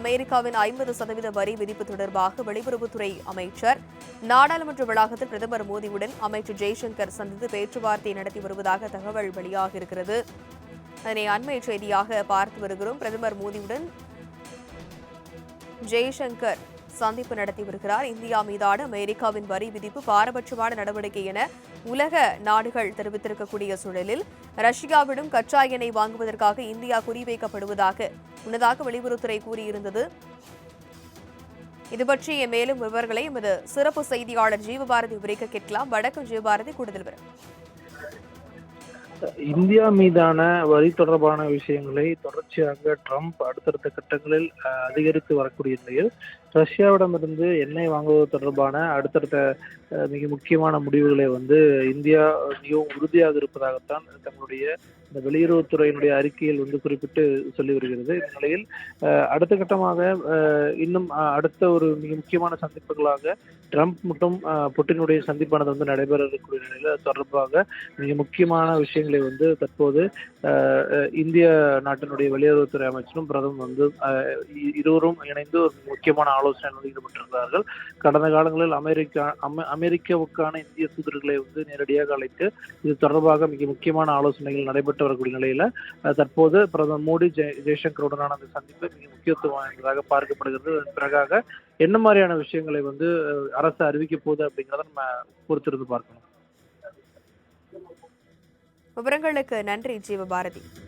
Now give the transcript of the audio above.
அமெரிக்காவின் ஐம்பது சதவீத வரி விதிப்பு தொடர்பாக வெளியுறவுத்துறை அமைச்சர். நாடாளுமன்ற வளாகத்தில் பிரதமர் மோடியுடன் அமைச்சர் ஜெய்சங்கர் சந்தித்து பேச்சுவார்த்தை நடத்தி வருவதாக தகவல் வெளியாகியிருக்கிறது அதனை அண்மை செய்தியாக பார்த்து வருகிறோம். பிரதமர் மோடியுடன் ஜெய்சங்கர் சந்திப்பு நடத்தி வருகிறார். இந்தியா மீதான அமெரிக்காவின் வரி விதிப்பு பாரபட்சமான நடவடிக்கை என உலக நாடுகள் தெரிவித்திருக்கக்கூடிய சூழலில் ரஷ்யாவிடம் கச்சா எண்ணெய் வாங்குவதற்காக இந்தியா குறிவைக்கப்படுவதாக முன்னதாக வெளியுறவுத்துறை கூறியிருந்தது. இதுபற்றிய மேலும் விவரங்களை எமது சிறப்பு செய்தியாளர் ஜீவபாரதி விவரிக்க கேட்கலாம். வடக்கு ஜீவபாரதி கூடுதல் விவரம். இந்தியா மீதான வரி தொடர்பான விஷயங்களை தொடர்ச்சியாக ட்ரம்ப் அடுத்தடுத்த கட்டங்களில் அஹ், அதிகரித்து வரக்கூடிய நிலையில் ரஷ்யாவிடமிருந்து எண்ணெய் வாங்குவது தொடர்பான அடுத்தடுத்த மிக முக்கியமான முடிவுகளை வந்து இந்தியா மிகவும் உறுதியாக இருப்பதாகத்தான் தங்களுடைய இந்த வெளியுறவுத்துறையினுடைய அறிக்கையில் வந்து குறிப்பிட்டு சொல்லி வருகிறது. இந்த நிலையில் அடுத்த கட்டமாக இன்னும் அடுத்த ஒரு மிக முக்கியமான சந்திப்புகளாக ட்ரம்ப் மற்றும் புட்டினுடைய சந்திப்பானது வந்து நடைபெற இருக்கக்கூடிய நிலையில் அது தொடர்பாக மிக முக்கியமான விஷயங்களை வந்து தற்போது இந்திய நாட்டினுடைய வெளியுறவுத்துறை அமைச்சரும் பிரதமர் வந்து இருவரும் இணைந்து ஒரு முக்கியமான ஆலோசனையில் வந்து ஈடுபட்டிருக்கிறார்கள் கடந்த காலங்களில் அமெரிக்கா அமெரிக்காவுக்கான இந்திய தூதர்களை வந்து நேரடியாக அழைத்து இது தொடர்பாக மிக முக்கியமான ஆலோசனைகள் நடைபெற்று வரக்கூடிய நிலையில தற்போது பிரதமர் மோடி ஜெய் ஜெய்சங்கருடனான அந்த சந்திப்பு மிக முக்கியத்துவம் வாய்ந்ததாக பார்க்கப்படுகிறது. பிறகாக என்ன மாதிரியான விஷயங்களை வந்து அரசு அறிவிக்க போகுது அப்படிங்கிறத நம்ம பொறுத்திருந்து பார்க்கணும். விவரங்களுக்கு நன்றி ஜீவபாரதி.